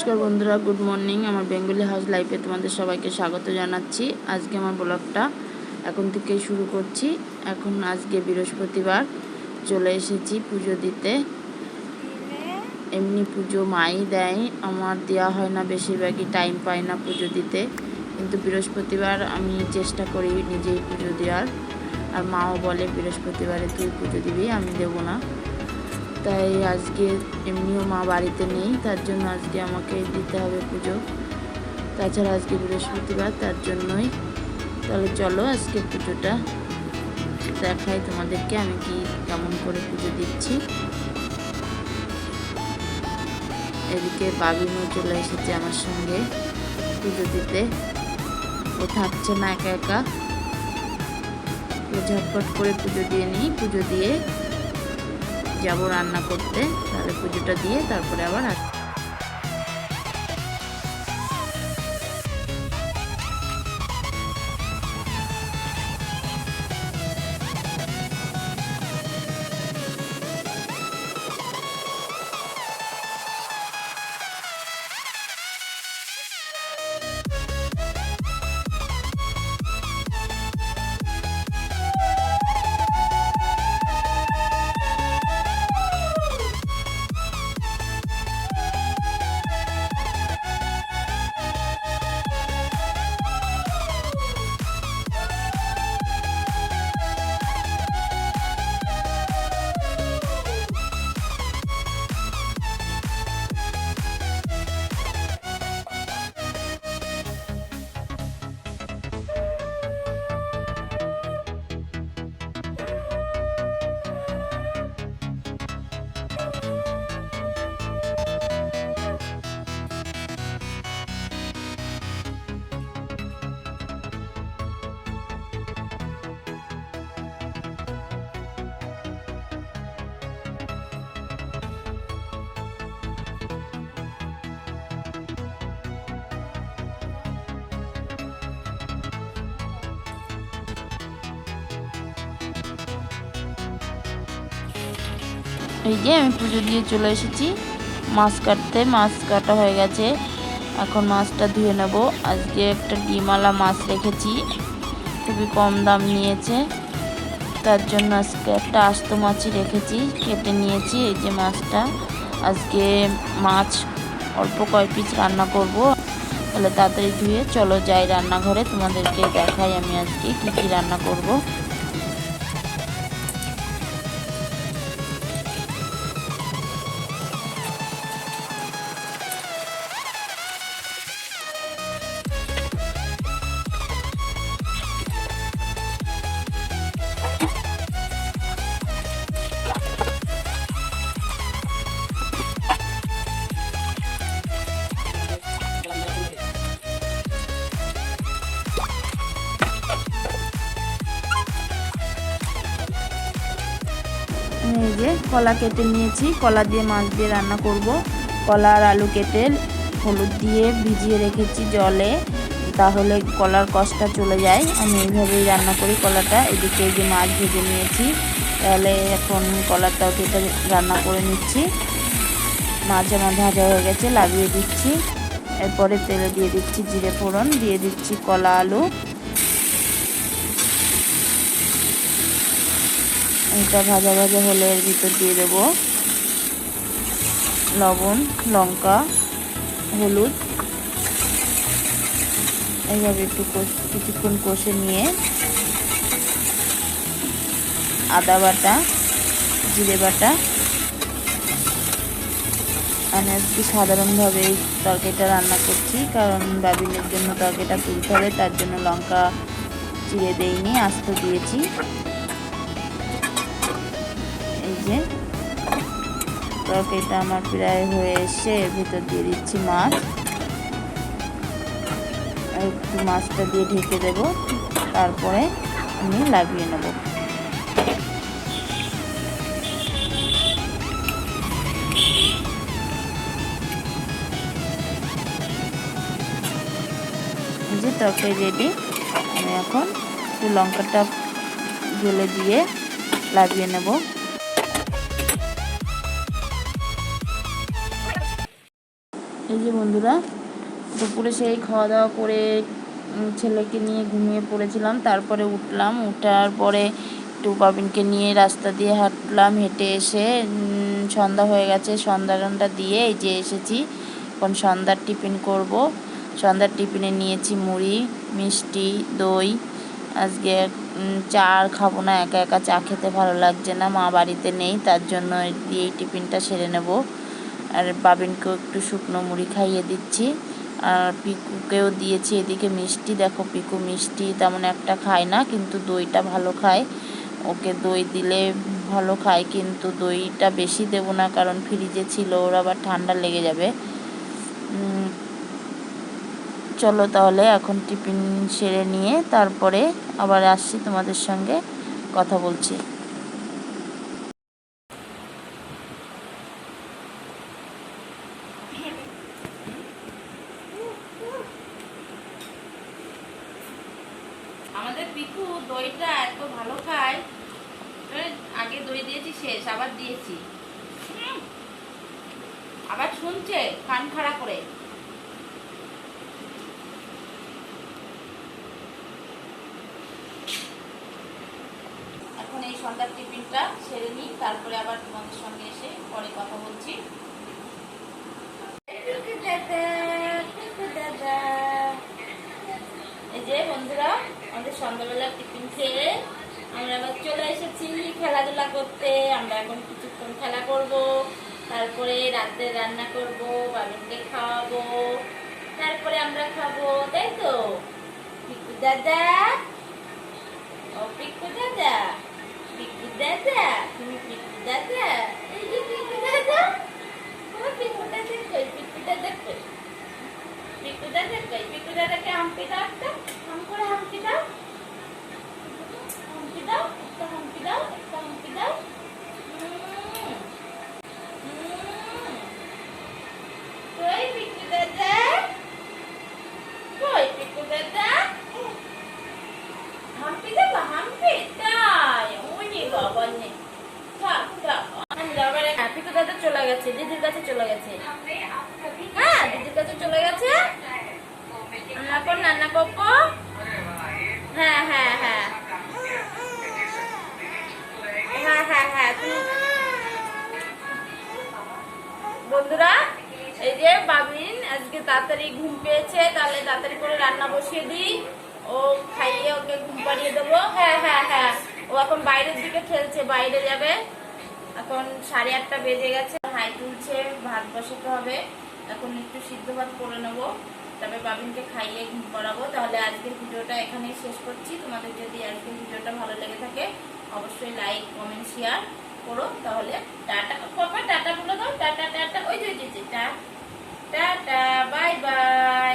নমস্কার বন্ধুরা good morning আমার বেঙ্গলি হাউস লাইফে তোমাদের সবাইকে স্বাগত জানাচ্ছি। আজকে আমার ব্লগটা এখন থেকেই শুরু করছি। এখন আজকে বৃহস্পতিবার, চলে এসেছি পুজো দিতে। এমনি পুজো মাই দেয়, আমার দেওয়া হয় না বেশিরভাগই টাইম পাই না পুজো দিতে। কিন্তু বৃহস্পতিবার আমি চেষ্টা করি নিজেই পুজো দেওয়ার। আর মাও বলে বৃহস্পতিবারে তুই পুজো দিবি, আমি দেবো না। তাই আজকে এমনিও মা বাড়িতে নেই, তার জন্য আজকে আমাকে দিতে হবে পুজো। তাছাড়া আজকে বৃহস্পতিবার, তার জন্যই। তাহলে চলো আজকে পুজোটা দেখাই তোমাদেরকে আমি কি কেমন করে পুজো দিচ্ছি। এদিকে বাবিনও চলে এসেছে আমার সঙ্গে পুজো দিতে। ও থাকছে না একা একা। ঝটপট করে পুজো দিয়ে নিই, পুজো দিয়ে যাব রান্না করতে তাহলে পুজোটা দিয়ে তারপরে আবার আস এই যে আমি পুজো দিয়ে চলে এসেছি। মাছ কাটতে, মাছ কাটা হয়ে গেছে। এখন মাছটা ধুয়ে নেব। আজকে একটা ডিমালা মাছ রেখেছি। খুবই কম দাম নিয়েছে। তার জন্য আজকে একটা আস্ত মাছই রেখেছি। কেটে নিয়েছি এই যে মাছটা। আজকে মাছ অল্প কয় পিস রান্না করব। তাহলে তাড়াতাড়ি ধুয়ে চলো যাই রান্নাঘরে। তোমাদেরকে দেখাই আমি আজকে কী কী রান্না করব। এই যে কলা কেটে নিয়েছি। কলা দিয়ে মাছ দিয়ে রান্না করব। কলা আর আলু কেটে হলুদ দিয়ে ভিজিয়ে রেখেছি জলে। তাহলে কলার কষটা চলে যায়। আমি এইভাবেই রান্না করি কলাটা। এদিকে এই যে মাছ ভেজে নিয়েছি। তাহলে এখন কলাটাও কেটে রান্না করে নিচ্ছি। মাছ আমার ভাজা হয়ে গেছে, লাগিয়ে দিচ্ছি। এরপরে তেলে দিয়ে দিচ্ছি জিরে ফোড়ন, দিয়ে দিচ্ছি কলা আলু। এটা ভাজা ভাজা হলে এর ভিতর দিয়ে দেব লবণ, লঙ্কা, হলুদ। এইভাবে একটু কিছুক্ষণ কষে নিয়ে আদা বাটা, জিরে বাটা আমি আজকে সাধারণভাবে এই তরকারিটা রান্না করছি, কারণ বাবিনের জন্য তরকারিটা তুলতে হবে, তার জন্য লঙ্কা চিড়ে দেইনি, আস্ত দিয়েছি। যে তরকারিটা আমার প্রায় হয়ে এসে এর ভিতর দিয়ে দিচ্ছি মাছ। একটু মাছটা দিয়ে ঢেকে দেব। তারপরে আমি লাগিয়ে নেব। যে তরকারি রেডি আমি এখন লঙ্কাটা গলে দিয়ে লাগিয়ে নেব। এই যে বন্ধুরা, দুপুরে সেই খাওয়া দাওয়া করে ছেলেকে নিয়ে ঘুমিয়ে পড়েছিলাম। তারপরে উঠলাম, উঠার পরে একটু বাবিনকে নিয়ে রাস্তা দিয়ে হাঁটলাম, হেঁটে এসে সন্ধ্যা হয়ে গেছে। সন্ধ্যা দিয়ে এই যে এসেছি। এখন সন্ধ্যার টিফিন করব। সন্ধ্যার টিফিনে নিয়েছি মুড়ি, মিষ্টি, দই। আজকে চা আর খাব না, একা একা চা খেতে ভালো লাগছে না, মা বাড়িতে নেই, তার জন্য দিয়েই টিফিনটা সেরে নেব। আর বাবিনকেও একটু শুকনো মুড়ি খাইয়ে দিচ্ছি। আর পিকুকেও দিয়েছি এদিকে মিষ্টি। দেখো পিকু মিষ্টি তেমন একটা খায় না, কিন্তু দইটা ভালো খায়। ওকে দই দিলে ভালো খায়, কিন্তু দইটা বেশি দেবো না, কারণ ফ্রিজে ছিল, ওর আবার ঠান্ডা লেগে যাবে। চলো তাহলে এখন টিফিন সেরে নিয়ে তারপরে আবার আসছি তোমাদের সঙ্গে কথা বলছি আমাদের পিকু দইটা এত ভালো খায়। আগে দই দিয়েছি, শেষ, আবার দিয়েছি। আবার শুনছে, কান খাড়া করে। এখন এই সন্ধ্যার টিফিনটা সেরে নিই, তারপরে আবার তোমাদের সঙ্গে এসে পরে কথা বলছি। এই যে বন্ধুরা আমাদের সন্ধ্যাবেলা টিফিন খেয়ে আমরা আবার চলে এসেছি খেলাধুলা করতে। আমরা এখন কিছুক্ষণ খেলা করব, তারপরে রাতে রান্না করব বাবিনকে খাওয়াবো, তারপরে আমরা খাব, তাই তো? পিকু দাদা? ও পিকু দাদা? পিকু দাদা? তুমি পিকু দাদা? পিকু দাদা? কই পিকু দাদা কই পিকু দাদা কই পিকু দাদাকে হাম্পি দাও একটা হাম করে হাম্পি দাও হাম্পি দাও একটা হাম্পি দাও একটা হাম্পি দাও উম। উম। কই পিকু দাদা কই পিকু দাদা হাম্পি দেবো হাম্পি তাই ওরে বাবা নে থাক থাক আমি আবার এক- পিকু দাদা চলে গেছে দিদির কাছে চলে গেছে হ্যাঁ দিদির কাছে চলে গেছে হ্যাঁ হ্যাঁ হ্যাঁ। বন্ধুরা, এই যে বাবিন আজকে তাড়াতাড়ি ঘুম পেয়েছে, তাহলে তাড়াতাড়ি করে রান্না বসিয়ে দিই। ও খাইয়ে ওকে ঘুম পাড়িয়ে দেবো। হ্যাঁ হ্যাঁ হ্যাঁ। ও এখন বাইরের দিকে খেলছে, বাইরে যাবে। এখন সাড়ে আটটা বেজে গেছে হাই তুলছে, ভাত বসাতে হবে। এখন একটু সিদ্ধ ভাত করে নেব। তবে বাবিনকে খাইয়ে করাবো তাহলে আজকের ভিডিওটা এখানেই শেষ করছি। তোমাদের যদি আজকের ভিডিওটা ভালো লেগে থাকে, অবশ্যই লাইক কমেন্ট শেয়ার করো। তাহলে টাটা, পাপা, টাটা বলে দাও। টাটা টাটা, ওই যে টা টাটা বাই বাই